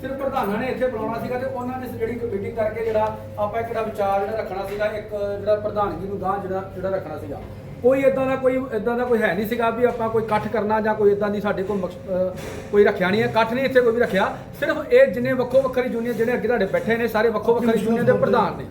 ਸਿਰਫ ਪ੍ਰਧਾਨਾਂ ਨੇ ਇੱਥੇ ਬੁਲਾਉਣਾ ਸੀਗਾ ਤੇ ਉਹਨਾਂ ਨੇ ਜਿਹੜੀ ਮੀਟਿੰਗ ਕਰਕੇ ਜਿਹੜਾ ਆਪਾਂ ਇੱਕ ਵਿਚਾਰ ਜਿਹੜਾ ਰੱਖਣਾ ਸੀਗਾ, ਇੱਕ ਜਿਹੜਾ ਪ੍ਰਧਾਨਗੀ ਨੂੰ ਗਾਂ ਜਿਹੜਾ ਜਿਹੜਾ ਰੱਖਣਾ ਸੀਗਾ। ਕੋਈ ਇਦਾਂ ਦਾ ਕੋਈ ਇਦਾਂ ਦਾ ਕੋਈ ਹੈ ਨਹੀਂ ਸੀਗਾ ਵੀ ਆਪਾਂ ਕੋਈ ਇਕੱਠ ਕਰਨਾ ਜਾਂ ਕੋਈ ਇਦਾਂ ਦੀ ਸਾਡੇ ਕੋਲ ਮਕਸ- ਕੋਈ ਰੱਖਿਆ ਨਹੀਂ ਹੈ। ਇਕੱਠ ਨਹੀਂ ਇੱਥੇ ਕੋਈ ਵੀ ਰੱਖਿਆ। ਸਿਰਫ ਇਹ ਜਿੰਨੇ ਵੱਖੋ ਵੱਖਰੀ ਯੂਨੀਅਨ ਜਿਹੜੇ ਅੱਗੇ ਤੁਹਾਡੇ ਬੈਠੇ ਨੇ, ਸਾਰੇ ਵੱਖੋ ਵੱਖਰੀ ਯੂਨੀਅਨ ਦੇ ਪ੍ਰਧਾਨ ਨੇ।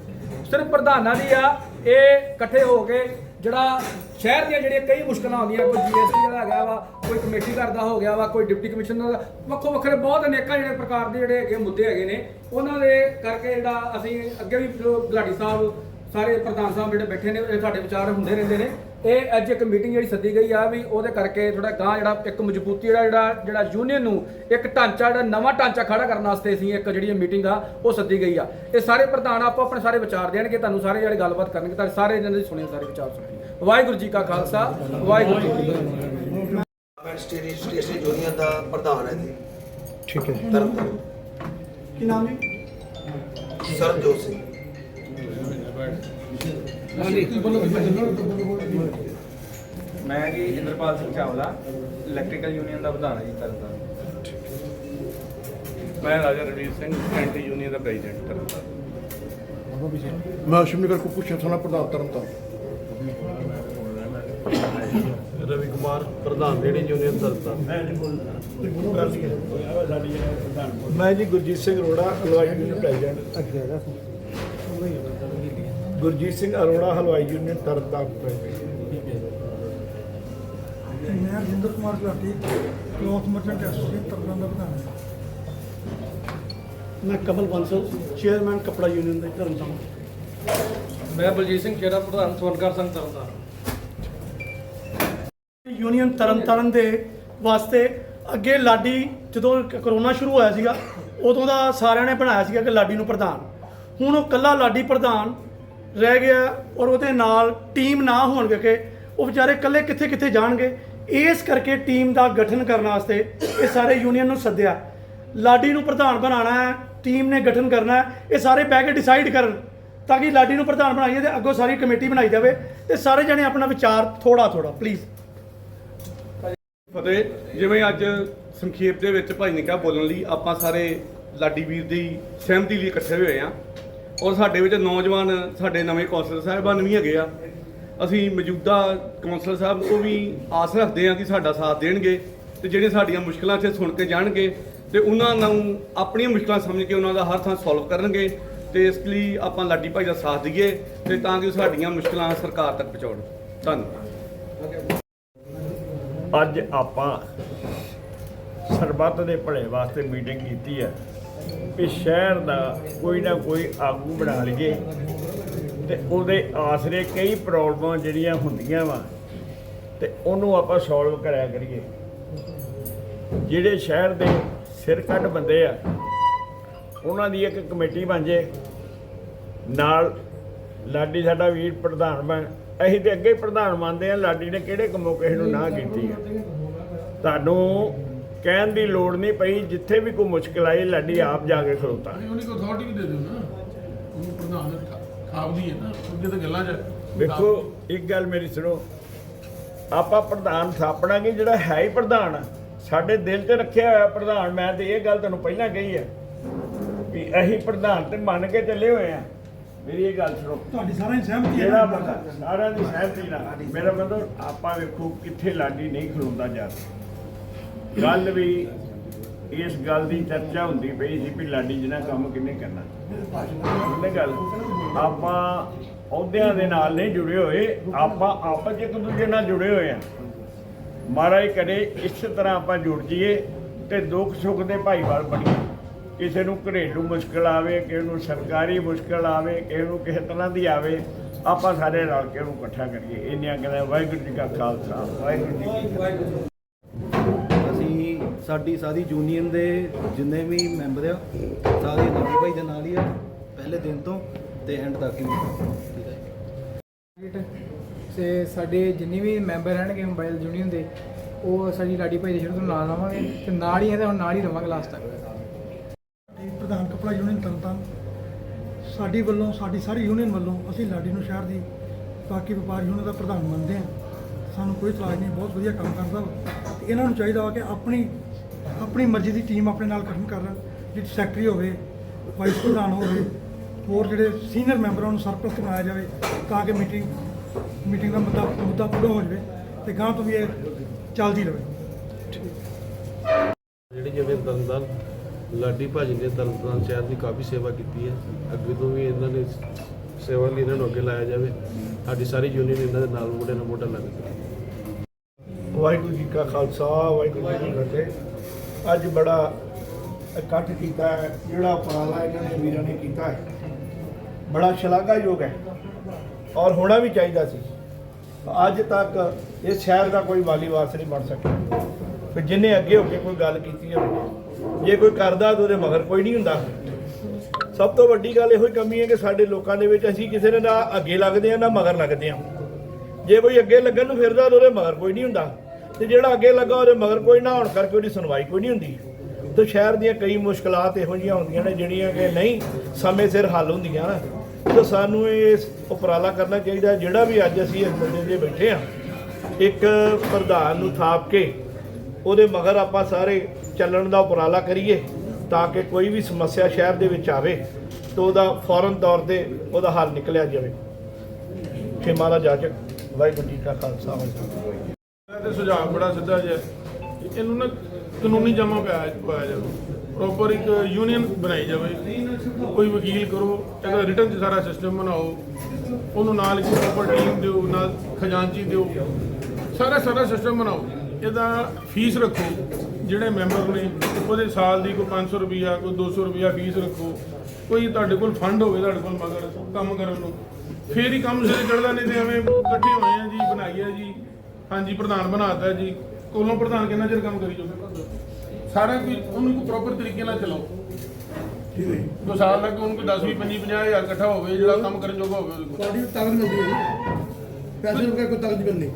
ਸਿਰਫ ਪ੍ਰਧਾਨਾਂ ਦੀ ਆ, ਇਹ ਇਕੱਠੇ ਹੋ ਕੇ ਜਿਹੜਾ ਸ਼ਹਿਰ ਦੀਆਂ ਜਿਹੜੀਆਂ ਕਈ ਮੁਸ਼ਕਲਾਂ ਆਉਂਦੀਆਂ, ਕੋਈ ਜੀਐਸਟੀ ਵਾਲਾ ਹੈਗਾ ਵਾ, ਕੋਈ ਕਮੇਟੀ ਕਰਦਾ ਹੋ ਗਿਆ ਵਾ, ਕੋਈ ਡਿਪਟੀ ਕਮਿਸ਼ਨਰ ਦਾ, ਵੱਖੋ ਵੱਖਰੇ ਬਹੁਤ ਅਨੇਕਾਂ ਜਿਹੜੇ ਪ੍ਰਕਾਰ ਦੇ ਜਿਹੜੇ ਹੈਗੇ ਮੁੱਦੇ ਹੈਗੇ ਨੇ, ਉਹਨਾਂ ਦੇ ਕਰਕੇ ਜਿਹੜਾ ਅਸੀਂ ਅੱਗੇ ਵੀ ਜੋ ਬਲਾਡੀ ਸਾਹਿਬ ਸਾਰੇ ਪ੍ਰਧਾਨ ਸਾਹਿਬ ਜਿਹੜੇ ਬੈਠੇ ਨੇ ਇਹ ਸਾਡੇ ਵਿਚਾਰ ਹੁੰਦੇ ਰਹਿੰਦੇ ਨੇ। ਇਹ ਅੱਜ ਇੱਕ ਮੀਟਿੰਗ ਜਿਹੜੀ ਸੱਦੀ ਗਈ ਆ ਵੀ ਉਹਦੇ ਕਰਕੇ ਥੋੜਾ ਗਾਂ ਜਿਹੜਾ ਇੱਕ ਮਜ਼ਬੂਤੀ ਜਿਹੜਾ ਜਿਹੜਾ ਜਿਹੜਾ ਯੂਨੀਅਨ ਨੂੰ ਇੱਕ ਢਾਂਚਾ ਜਿਹੜਾ ਨਵਾਂ ਢਾਂਚਾ ਖੜਾ ਕਰਨ ਵਾਸਤੇ ਅਸੀਂ ਇੱਕ ਜਿਹੜੀ ਮੀਟਿੰਗ ਆ ਉਹ ਸੱਦੀ ਗਈ ਆ। ਇਹ ਸਾਰੇ ਪ੍ਰਧਾਨ ਆਪੋ ਆਪਣੇ ਸਾਰੇ ਵਿਚਾਰ ਦੇਣਗੇ ਤੁਹਾਨੂੰ ਸਾਰੇ ਜਿਹੜੇ ਗੱਲਬਾਤ ਕਰਨਗੇ ਤਾਂ ਸਾਰੇ ਇਹਨਾਂ ਦੇ ਸੁਣੇ ਸਾਰੇ ਵਿਚਾਰ ਸੁਣੇ ਵਾਹਿਗੁਰੂ ਜੀ ਕਾ ਖਾਲਸਾ ਵਾਹਿਗੁਰੂ ਜੀ ਕੀ ਫਤਿਹ। ਮੈਂ ਸਟੇਰੀ ਸਟੇਸ਼ਨ ਯੂਨੀਅਨ ਦਾ ਪ੍ਰਧਾਨ ਹੈ ਜੀ। ਠੀਕ ਹੈ। ਤਰਨਤਾਰਨ ਕੀ ਨਾਮ ਜੀ? ਸਰਜੋਤ ਸਿੰਘ। ਮੈਂ ਜੀ ਇੰਦਰਪਾਲ ਸਿੰਘ ਚਾਵਲਾ ਇਲੈਕਟ੍ਰੀਕਲ ਯੂਨੀਅਨ ਦਾ ਪ੍ਰਧਾਨ ਹਾਂ ਜੀ ਤਰਨਤਾਰਨ ਮੈਂ ਰਾਜਾ ਰਣਵੀਰ ਸਿੰਘ ਐਂਟੀ ਯੂਨੀਅਨ ਦਾ ਪ੍ਰੈਜ਼ੀਡੈਂਟ ਤਰਨਤਾਰਨ ਮੈਂ ਸ਼ਿਮਨਗਰ ਕੁਪੂ ਸ਼ਥਾਨਾ ਪ੍ਰਧਾਨ ਤਰਨਤਾਰਨ ਰਵੀ ਕੁਮਾਰ ਪ੍ਰਧਾਨ ਜਿਹੜੀ ਯੂਨੀਅਨ ਤਰਨਤਾਰਨ ਮੈਂ ਜੀ ਗੁਰਜੀਤ ਸਿੰਘ ਅਰੋੜਾ ਹਲਵਾਈ ਯੂਨੀਅਨ ਪ੍ਰੈਜ਼ੀਡੈਂਟ ਗੁਰਜੀਤ ਸਿੰਘ ਅਰੋੜਾ ਹਲਵਾਈ ਯੂਨੀਅਨ ਤਰਨਤਾਰਨ ਪ੍ਰੈਜ਼ੀਡੈਂਟ ਮੈਂ Rajinder Kumar Gulati cloth merchant association Tarn Taran ਦਾ ਪ੍ਰਧਾਨ। ਹਾਂ ਮੈਂ ਕਮਲ ਬੰਸਲ ਚੇਅਰਮੈਨ ਕਪੜਾ ਯੂਨੀਅਨ ਦਾ ਤਰਨਤਾਰਨ। ਮੈਂ ਬਲਜੀਤ ਸਿੰਘ ਖੇੜਾ ਪ੍ਰਧਾਨ ਸਵਰਨਕਾਰ ਸਿੰਘ ਤਰਨਤਾਰਨ। ਯੂਨੀਅਨ ਤਰਨਤਾਰਨ ਦੇ ਵਾਸਤੇ ਅੱਗੇ ਲਾਡੀ ਜਦੋਂ ਕਰੋਨਾ ਸ਼ੁਰੂ ਹੋਇਆ ਸੀਗਾ ਉਦੋਂ ਦਾ ਸਾਰਿਆਂ ਨੇ ਬਣਾਇਆ ਸੀਗਾ ਕਿ ਲਾਡੀ ਨੂੰ ਪ੍ਰਧਾਨ। ਹੁਣ ਉਹ ਕੱਲਾ ਲਾਡੀ ਪ੍ਰਧਾਨ ਰਹਿ ਗਿਆ ਔਰ ਉਹਦੇ ਨਾਲ ਟੀਮ ਨਾ ਹੋਣ ਕਰਕੇ ਉਹ ਵਿਚਾਰੇ ਇਕੱਲੇ ਕਿੱਥੇ ਕਿੱਥੇ ਜਾਣਗੇ? ਇਸ ਕਰਕੇ ਟੀਮ ਦਾ ਗਠਨ ਕਰਨ ਵਾਸਤੇ ਇਹ ਸਾਰੇ ਯੂਨੀਅਨ ਨੂੰ ਸੱਦਿਆ। ਲਾਡੀ ਨੂੰ ਪ੍ਰਧਾਨ ਬਣਾਉਣਾ ਹੈ ਟੀਮ ਨੇ ਗਠਨ ਕਰਨਾ ਹੈ, ਇਹ ਸਾਰੇ ਬਹਿ ਕੇ ਡਿਸਾਈਡ ਕਰਨ ਤਾਂ ਕਿ ਲਾਡੀ ਨੂੰ ਪ੍ਰਧਾਨ ਬਣਾਈਏ ਤੇ ਅੱਗੋਂ ਸਾਰੀ ਕਮੇਟੀ ਬਣਾਈ ਜਾਵੇ ਤੇ ਸਾਰੇ ਜਣੇ ਆਪਣਾ ਵਿਚਾਰ ਥੋੜਾ ਥੋੜਾ ਪਲੀਜ਼ ਫਤਿਹ, ਜਿਵੇਂ ਅੱਜ ਸੰਖੇਪ ਦੇ ਵਿੱਚ ਭਾਈ ਨੇ ਕਿਹਾ ਬੋਲਣ ਲਈ, ਆਪਾਂ ਸਾਰੇ ਲਾਡੀ ਵੀਰ ਦੀ ਸਹਿਮਤੀ ਲਈ ਇਕੱਠੇ ਹੋਏ ਆ ਔਰ ਸਾਡੇ ਵਿੱਚ ਨੌਜਵਾਨ ਸਾਡੇ ਨਵੇਂ ਕੌਂਸਲਰ ਸਾਹਿਬਾਨ ਵੀ ਹੈਗੇ ਆ। ਅਸੀਂ ਮੌਜੂਦਾ ਕੌਂਸਲਰ ਸਾਹਿਬ ਉਹ ਵੀ ਆਸ ਰੱਖਦੇ ਆ ਕਿ ਸਾਡਾ ਸਾਥ ਦੇਣਗੇ ਤੇ ਜਿਹੜੀਆਂ ਸਾਡੀਆਂ ਮੁਸ਼ਕਲਾਂ ਇੱਥੇ ਸੁਣ ਕੇ ਜਾਣਗੇ ਤੇ ਉਹਨਾਂ ਨੂੰ ਆਪਣੀਆਂ ਮੁਸ਼ਕਲਾਂ ਸਮਝ ਕੇ ਉਹਨਾਂ ਦਾ ਹਰ ਥਾਂ ਸੋਲਵ ਕਰਨਗੇ ਤੇ ਇਸ ਲਈ ਆਪਾਂ ਲਾਡੀ ਭਾਈ ਦਾ ਸਾਥ ਦਈਏ ਤੇ ਤਾਂ ਕਿ ਸਾਡੀਆਂ ਮੁਸ਼ਕਲਾਂ ਸਰਕਾਰ ਤੱਕ ਪਹੁੰਚਾਉਣ। ਧੰਨਵਾਦ। ਅੱਜ ਆਪਾਂ ਸਰਬੱਤ ਦੇ ਭਲੇ ਵਾਸਤੇ ਮੀਟਿੰਗ ਕੀਤੀ ਹੈ। ਕਿ ਸ਼ਹਿਰ ਦਾ ਕੋਈ ਨਾ ਕੋਈ ਆਗੂ ਬਣਾ ਲਈਏ ਤੇ ਉਹਦੇ ਆਸਰੇ ਕਈ ਪ੍ਰੋਬਲਮਾਂ ਜਿਹੜੀਆਂ ਹੁੰਦੀਆਂ ਵਾ ਤੇ ਉਹਨੂੰ ਆਪਾਂ ਸੋਲਵ ਕਰਿਆ ਕਰੀਏ। ਜਿਹੜੇ ਸ਼ਹਿਰ ਦੇ ਸਿਰ ਕੱਢ ਬੰਦੇ ਆ ਉਹਨਾਂ ਦੀ ਇੱਕ ਕਮੇਟੀ ਬਣ ਜੇ ਨਾਲ ਲਾਡੀ ਸਾਡਾ ਵੀਰ ਪ੍ਰਧਾਨ ਬਣ ਅਸੀਂ ਤੇ ਅੱਗੇ ਪ੍ਰਧਾਨ ਮੰਨਦੇ ਆ ਲਾਡੀ ਨੇ ਕਿਹੜੇ ਕੰਮੋਂ ਕਿਸੇ ਨੂੰ ਨਾ ਕੀਤੀ ਆ। ਤੁਹਾਨੂੰ ਕਹਿਣ ਦੀ ਲੋੜ ਨਹੀਂ ਪਈ ਜਿੱਥੇ ਵੀ ਕੋਈ ਮੁਸ਼ਕਲ ਆਈ ਲਾਡੀ ਆਪ ਜਾ ਕੇ ਖਲੋਤਾ ਉਹਨੇ ਕੋਈ ਅਥਾਰਟੀ ਵੀ ਦੇ ਦਿਓ ਨਾ। ਉਹਨੂੰ ਪ੍ਰਧਾਨ ਖਾਬਦੀ ਹੈ ਨਾ ਅੱਗੇ ਤਾਂ ਗੱਲਾਂ ਚ ਵੇਖੋ ਇੱਕ ਗੱਲ ਮੇਰੀ ਸੁਣੋ। ਆਪਾਂ ਪ੍ਰਧਾਨ ਥਾਪਣਾ ਕਿ ਜਿਹੜਾ ਹੈ ਹੀ ਪ੍ਰਧਾਨ। ਆ, ਸਾਡੇ ਦਿਲ 'ਚ ਰੱਖਿਆ ਹੋਇਆ ਪ੍ਰਧਾਨ ਮੈਂ ਤੇ ਇਹ ਗੱਲ ਤੁਹਾਨੂੰ ਪਹਿਲਾਂ ਕਹੀ ਹੈ ਵੀ ਅਸੀਂ ਪ੍ਰਧਾਨ ਤੇ ਮੰਨ ਕੇ ਚੱਲੇ ਹੋਏ ਆ ਮੇਰੀ ਇਹ ਗੱਲ ਸੁਣੋ। ਤੁਹਾਡੀ ਸਾਰਿਆਂ ਦੀ ਸਹਿਮਤੀ ਹੈ ਨਾ? ਬੰਦਾ ਸਾਰਿਆਂ ਦੀ ਸਹਿਮਤੀ ਨਾਲ। ਮੇਰਾ ਮਤਲਬ ਆਪਾਂ ਵੇਖੋ ਕਿੱਥੇ ਲਾਡੀ ਨਹੀਂ ਖਲੋਂਦਾ ਜਾ ਗੱਲ ਵੀ ਇਸ ਗੱਲ ਦੀ ਚਰਚਾ ਹੁੰਦੀ ਪਈ ਸੀ ਵੀ ਲਾਡੀ ਜਿਨਾ ਕੰਮ ਕਿੰਨੇ ਕਰਨਾ। ਉਹਨੇ ਗੱਲ, ਆਪਾਂ ਅਹੁਦਿਆਂ ਦੇ ਨਾਲ ਨਹੀਂ ਜੁੜੇ ਹੋਏ, ਆਪਾਂ ਆਪਸ 'ਚ ਇੱਕ ਦੂਜੇ ਨਾਲ ਜੁੜੇ ਹੋਏ ਆ। ਮਹਾਰਾਜ ਕਰੇ ਇਸ ਤਰ੍ਹਾਂ ਆਪਾਂ ਜੁੜ ਜਾਈਏ ਤੇ ਦੁੱਖ ਸੁੱਖ ਦੇ ਭਾਈਵਾਲ ਬਣੀਏ। ਕਿਸੇ ਨੂੰ ਘਰੇਲੂ ਮੁਸ਼ਕਲ ਆਵੇ, ਕਿਸੇ ਨੂੰ ਸਰਕਾਰੀ ਮੁਸ਼ਕਲ ਆਵੇ, ਕਿਸੇ ਨੂੰ ਕਿਸੇ ਤਰ੍ਹਾਂ ਦੀ ਆਵੇ, ਆਪਾਂ ਸਾਰੇ ਰਲ ਕੇ ਉਹਨੂੰ ਇਕੱਠਾ ਕਰੀਏ। ਇੰਨੀਆਂ ਕਹਿੰਦੇ ਵਾਹਿਗੁਰੂ ਜੀ ਕਾ ਖਾਲਸਾ, ਵਾਹਿਗੁਰੂ ਜੀ ਕੀ ਫਤਿਹ। ਸਾਡੀ ਸਾਰੀ ਯੂਨੀਅਨ ਦੇ ਜਿੰਨੇ ਵੀ ਮੈਂਬਰ ਆ ਸਾਰੇ ਲਾਡੀ ਭਾਈ ਦੇ ਨਾਲ ਹੀ ਆ ਪਹਿਲੇ ਦਿਨ ਤੋਂ ਤੇ ਐਂਡ ਤੱਕ ਹੀ ਠੀਕ ਹੈ ਤੇ ਸਾਡੇ ਜਿੰਨੇ ਵੀ ਮੈਂਬਰ ਰਹਿਣਗੇ ਮੋਬਾਈਲ ਯੂਨੀਅਨ ਦੇ ਉਹ ਸਾਡੀ ਲਾਡੀ ਭਾਈ ਦੇ ਸ਼ੁਰੂ ਤੋਂ ਨਾਲ ਰਵਾਂਗੇ ਤੇ ਨਾਲ ਹੀ ਇਹਦੇ ਹੁਣ ਨਾਲ ਹੀ ਰਵਾਂਗੇ ਲਾਸਟ ਤੱਕ। ਪ੍ਰਧਾਨ ਕਪੜਾ ਯੂਨੀਅਨ ਤਰਨਤਾਰਨ ਸਾਡੀ ਵੱਲੋਂ ਸਾਡੀ ਸਾਰੀ ਯੂਨੀਅਨ ਵੱਲੋਂ ਅਸੀਂ ਲਾਡੀ ਨੂੰ ਸ਼ਹਿਰ ਦੀ ਬਾਕੀ ਵਪਾਰ ਯੂਨੀਅਨ ਦਾ ਪ੍ਰਧਾਨ ਮੰਨਦੇ ਹਾਂ। ਸਾਨੂੰ ਕੋਈ ਇਤਰਾਜ਼ ਨਹੀਂ ਬਹੁਤ ਵਧੀਆ ਕੰਮ ਕਰਦਾ ਵਾ। ਤੇ ਇਹਨਾਂ ਨੂੰ ਚਾਹੀਦਾ ਵਾ ਕਿ ਆਪਣੀ ਆਪਣੀ ਮਰਜ਼ੀ ਦੀ ਟੀਮ ਆਪਣੇ ਨਾਲ ਗਠਨ ਕਰਨ ਜਿਹੜੀ ਸੈਕਟਰੀ ਹੋਵੇ ਵਾਈਸ ਪ੍ਰਧਾਨ ਹੋਵੇ ਹੋਰ ਜਿਹੜੇ ਸੀਨੀਅਰ ਮੈਂਬਰਾਂ ਨੂੰ ਸਰਪ੍ਰਸਤ ਬਣਾਇਆ ਜਾਵੇ ਤਾਂ ਕਿ ਮੀਟਿੰਗ ਮੀਟਿੰਗ ਦਾ ਮੁੱਦਾ ਮੁੱਦਾ ਪੂਰਾ ਹੋ ਜਾਵੇ ਤੇ ਗਾਂ ਤੋਂ ਵੀ ਇਹ ਚੱਲਦੀ ਰਹੇ। ਜਿਹੜੀ ਜਿਵੇਂ ਤਰਨਤਾਰਨ ਲਾਡੀ ਭਾਜੀ ਨੇ ਤਰਨਤਾਰਨ ਸ਼ਹਿਰ ਦੀ ਕਾਫੀ ਸੇਵਾ ਕੀਤੀ ਹੈ। ਅੱਗੇ ਤੋਂ ਵੀ ਇਹਨਾਂ ਨੇ ਸੇਵਾ ਲਈ ਇਹਨਾਂ ਨੂੰ ਅੱਗੇ ਲਾਇਆ ਜਾਵੇ। ਸਾਡੀ ਸਾਰੀ ਯੂਨੀਅਨ ਇਹਨਾਂ ਦੇ ਨਾਲ ਮੋਢੇ ਨਾਲ ਮੋਢਾ ਲੱਗ ਕੇ ਵਾਹਿਗੁਰੂ ਜੀ ਕਾ ਖਾਲਸਾ ਵਾਹਿਗੁਰੂ ਜੀ ਕੀ ਫਤਿਹ। ਅੱਜ ਬੜਾ ਇਕੱਠ ਕੀਤਾ ਹੈ, ਜਿਹੜਾ ਉਪਰਾਲਾ ਇਹਨਾਂ ਨੇ ਵੀਰਾਂ ਨੇ ਕੀਤਾ ਹੈ। ਬੜਾ ਸ਼ਲਾਘਾਯੋਗ ਹੈ ਔਰ ਹੋਣਾ ਵੀ ਚਾਹੀਦਾ ਸੀ। ਅੱਜ ਤੱਕ ਇਸ ਸ਼ਹਿਰ ਦਾ ਕੋਈ ਵਾਲੀ ਵਾਰਸ ਨਹੀਂ ਬਣ ਸਕਿਆ। ਫਿਰ ਜਿੰਨੇ ਅੱਗੇ ਹੋ ਕੇ ਕੋਈ ਗੱਲ ਕੀਤੀ ਹੋਵੇ ਜੇ ਕੋਈ ਕਰਦਾ ਤਾਂ ਉਹਦੇ ਮਗਰ ਕੋਈ ਨਹੀਂ ਹੁੰਦਾ। ਸਭ ਤੋਂ ਵੱਡੀ ਗੱਲ ਇਹੋ ਹੀ ਕਮੀ ਹੈ ਕਿ ਸਾਡੇ ਲੋਕਾਂ ਦੇ ਵਿੱਚ ਅਸੀਂ ਕਿਸੇ ਨੇ ਨਾ ਅੱਗੇ ਲੱਗਦੇ ਆ ਨਾ ਮਗਰ ਲੱਗਦੇ ਆ ਜੇ ਕੋਈ ਅੱਗੇ ਲੱਗਣ ਨੂੰ ਫਿਰਦਾ ਤਾਂ ਉਹਦੇ ਮਗਰ ਕੋਈ ਨਹੀਂ ਹੁੰਦਾ। ਤੇ ਜਿਹੜਾ ਅੱਗੇ ਲੱਗਾ ਉਹਦੇ ਮਗਰ ਕੋਈ ਨਾ ਹੋਣ ਕਰਕੇ ਉਹਦੀ ਸੁਣਵਾਈ ਕੋਈ ਨਹੀਂ ਹੁੰਦੀ। ਤੇ ਸ਼ਹਿਰ ਦੀਆਂ ਕਈ ਮੁਸ਼ਕਲਾਂ ਇਹੋ ਜਿਹੀਆਂ ਹੁੰਦੀਆਂ ਨੇ ਜਿਹੜੀਆਂ ਕਿ ਨਹੀਂ, ਸਮੇਂ ਸਿਰ ਹੱਲ ਹੁੰਦੀਆਂ ਨਾ। ਤੇ ਸਾਨੂੰ ਇਸ ਉਪਰਾਲਾ ਕਰਨਾ ਚਾਹੀਦਾ, ਜਿਹੜਾ ਵੀ ਅੱਜ ਅਸੀਂ ਇਸ ਮੁੱਦੇ 'ਤੇ ਬੈਠੇ ਆ ਇੱਕ ਪ੍ਰਧਾਨ ਨੂੰ ਥਾਪ ਕੇ ਉਹਦੇ ਮਗਰ ਆਪਾਂ ਸਾਰੇ ਚੱਲਣ ਦਾ ਉਪਰਾਲਾ ਕਰੀਏ ਤਾਂ ਕਿ ਕੋਈ ਵੀ ਸਮੱਸਿਆ ਸ਼ਹਿਰ ਦੇ ਵਿੱਚ ਆਵੇ ਤਾਂ ਉਹਦਾ ਫੌਰਨ ਤੌਰ ਤੇ ਉਹਦਾ ਹੱਲ ਨਿਕਲਿਆ ਜਾਵੇ। ਖਿਮਾ ਦਾ ਜਾਚਕ, ਵਾਹਿਗੁਰੂ ਜੀ ਕਾ ਖਾਲਸਾ, ਵਾਹਿਗੁਰੂ ਜੀ ਕੀ ਸੁਝਾਅ ਬੜਾ ਸਿੱਧਾ ਜਿਹਾ ਹੈ। ਇਹਨੂੰ ਨਾ ਕਾਨੂੰਨੀ ਜਮਾ ਪਾਇਆ ਪਾਇਆ ਜਾਵੇ। ਪ੍ਰੋਪਰ ਇੱਕ ਯੂਨੀਅਨ ਬਣਾਈ ਜਾਵੇ। ਕੋਈ ਵਕੀਲ ਕਰੋ, ਇਹਦਾ ਰਿਟਰਨ 'ਚ ਸਾਰਾ ਸਿਸਟਮ ਬਣਾਓ। ਉਹਨੂੰ ਨਾਲ ਇੱਕ ਪ੍ਰੋਪਰ ਟੀਮ ਦਿਓ, ਨਾਲ ਖਜ਼ਾਨਚੀ ਦਿਓ। ਸਾਰਾ ਸਾਰਾ ਸਿਸਟਮ ਬਣਾਓ। ਇਹਦਾ ਫੀਸ ਰੱਖੋ। ਜਿਹੜੇ ਮੈਂਬਰ ਨੇ, ਉਹਦੇ ਸਾਲ ਦੀ ਕੋਈ 500 ਰੁਪਿਆ ਕੋਈ 200 ਰੁਪਿਆ ਫੀਸ ਰੱਖੋ। ਕੋਈ ਤੁਹਾਡੇ ਕੋਲ ਫੰਡ ਹੋਵੇ, ਤੁਹਾਡੇ ਕੋਲ ਮਗਰ ਕੰਮ ਕਰਨ ਨੂੰ। ਫੇਰ ਹੀ ਕੰਮ ਸਿਰੇ ਚੜਦਾ ਨਹੀਂ ਤੇ ਐਵੇਂ ਇਕੱਠੇ ਹੋਏ ਆ ਜੀ, ਬਣਾਈ ਆ ਜੀ। ਹਾਂਜੀ ਪ੍ਰਧਾਨ ਬਣਾਤਾ ਜੀ। ਕੋਲੋਂ ਪ੍ਰਧਾਨ ਕਿੰਨਾ ਚਿਰ ਕੰਮ ਕਰੀ ਜਾਊਗਾ ਸਾਰਾ ਕੋਈ ਉਹਨੂੰ ਕੋਈ ਪ੍ਰੋਪਰ ਤਰੀਕੇ ਨਾਲ ਚਲਾਓ। ਠੀਕ ਹੈ ਦੋ ਸਾਲ ਲੱਗ ਉਹਨੂੰ ਕੋਈ 10 20 25 50 ਹਜ਼ਾਰ ਇਕੱਠਾ ਹੋਵੇ ਜਿਹੜਾ ਕੰਮ ਕਰਨ ਜੋਗਾ ਹੋਵੇ ਉਹਦੇ ਕੋਲ। ਤੁਹਾਡੀ ਤਾਕਤ ਮਿਲਦੀ ਹੈ ਪੈਸੇ ਨੂੰ ਕੋਈ ਤਾਕਤ ਨਹੀਂ। ਮਿਲਣੀ